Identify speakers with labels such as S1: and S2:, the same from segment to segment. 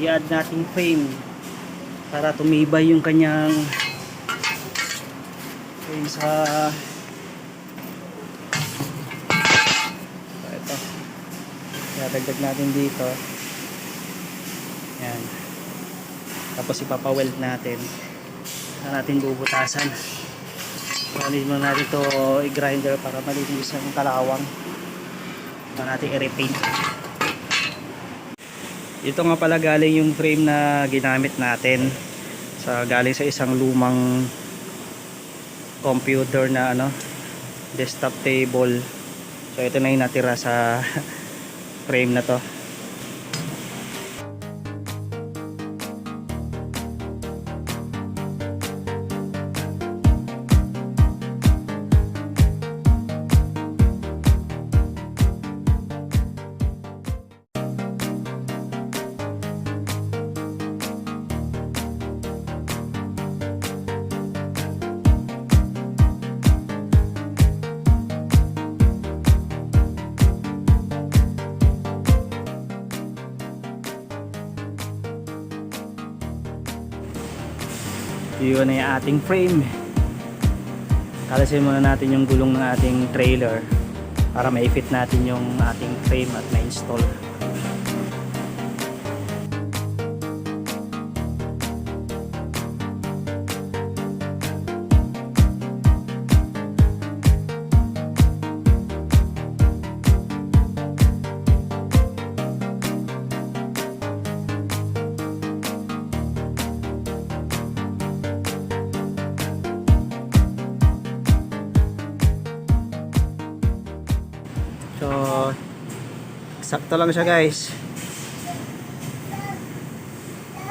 S1: i-add nating frame para tumibay yung kanyang frame sa So, ito. Dadagdag natin dito. Yan tapos ipapaweld natin. Na natin bubutasan. Kunin mo natin to i-grinder para malinis ang kalawang. Para natin i-repaint ito nga pala galing yung frame na ginamit natin. Sa galing sa isang lumang computer na ano desktop table. So ito na yung natira sa frame na to yun yung ating frame. Kalasin muna natin yung gulong ng ating trailer para ma-fit natin yung ating frame at ma-install So, sakto lang siya guys.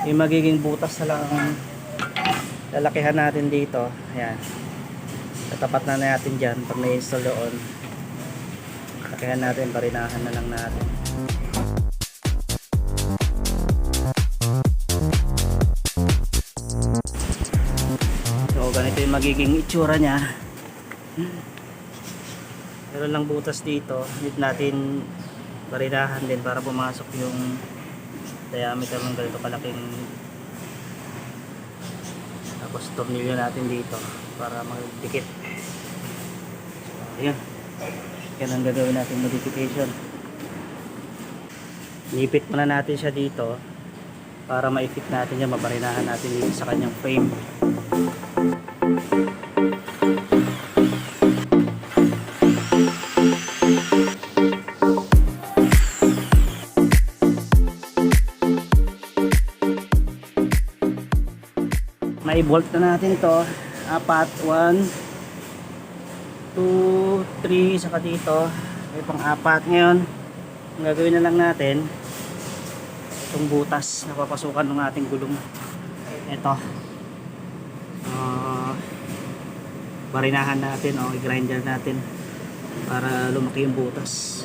S1: Yung magiging butas na lang ang lalakihan natin dito. Ayan. Tatapat na natin dyan pag na-install doon. Lakihan natin, parinahan na lang natin. So, ganito yung magiging itsura niya. Meron lang butas dito. Need natin barinahan din para pumasok yung diameter ng ganito kalaking tapos tornilyo natin dito para magdikit. So, ayan. Yan ang gagawin natin modification. Nipit muna natin siya dito para ma-fit natin yan, mabarinahan natin dito sa kanyang frame. Na-bolt na natin to. Apat 1 2 3 saka dito. May pang apat ngayon. Ang gagawin na lang natin itong butas na papasukan ng ating gulong. Ito. Uh, barinahan natin o i-grinder natin para lumaki yung butas.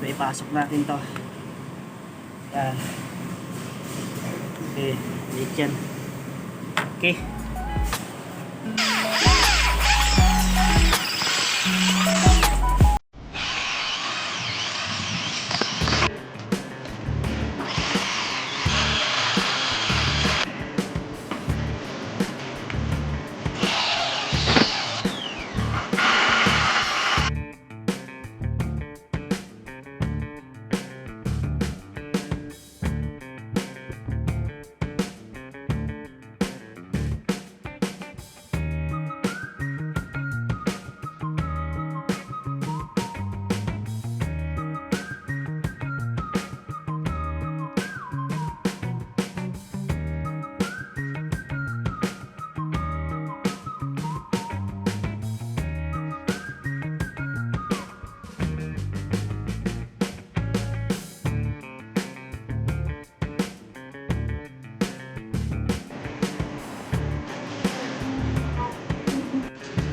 S1: So ipasok natin to. Yan. Okay liit yan Okay.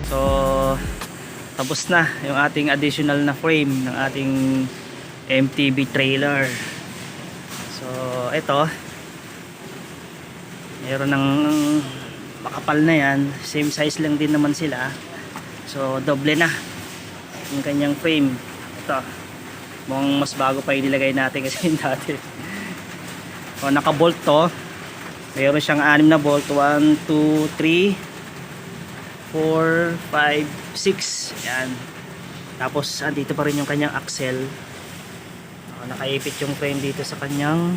S1: So, tapos na yung ating additional na frame ng ating MTB trailer. So, ito meron ng makapal na yan. Same size lang din naman sila. So, doble na yung kanyang frame. Ito. Mukhang mas bago pa inilagay natin kasi yung dati. So, naka-bolt to. Mayroon siyang anim na bolt. 1, 2, 3, 4, 5, 6. Yan. Tapos, andito pa rin yung kanyang axle. Uh, nakaipit yung frame dito sa kanyang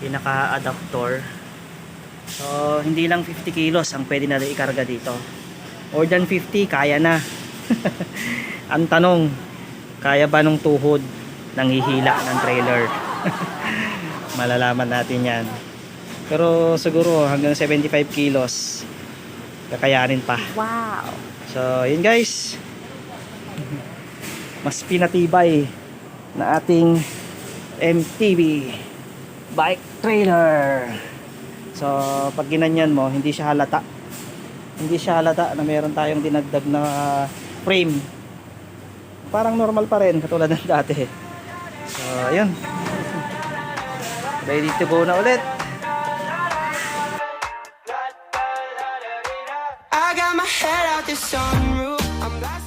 S1: pinaka-adapter. So, hindi lang 50 kilos ang pwede natin ikarga dito. More than 50, kaya na. ang tanong, kaya ba nung tuhod ng hihila ng trailer? Malalaman natin yan. Pero siguro hanggang 75 kilos, kakayanin pa.
S2: Wow.
S1: So, yun guys. Mas pinatibay na ating MTV bike trailer. So, pag ginanyan mo, hindi siya halata. Hindi siya halata na meron tayong dinagdag na frame. Parang normal pa rin, katulad ng dati. So, ayun. Ready to go na ulit.
S3: the sunroof.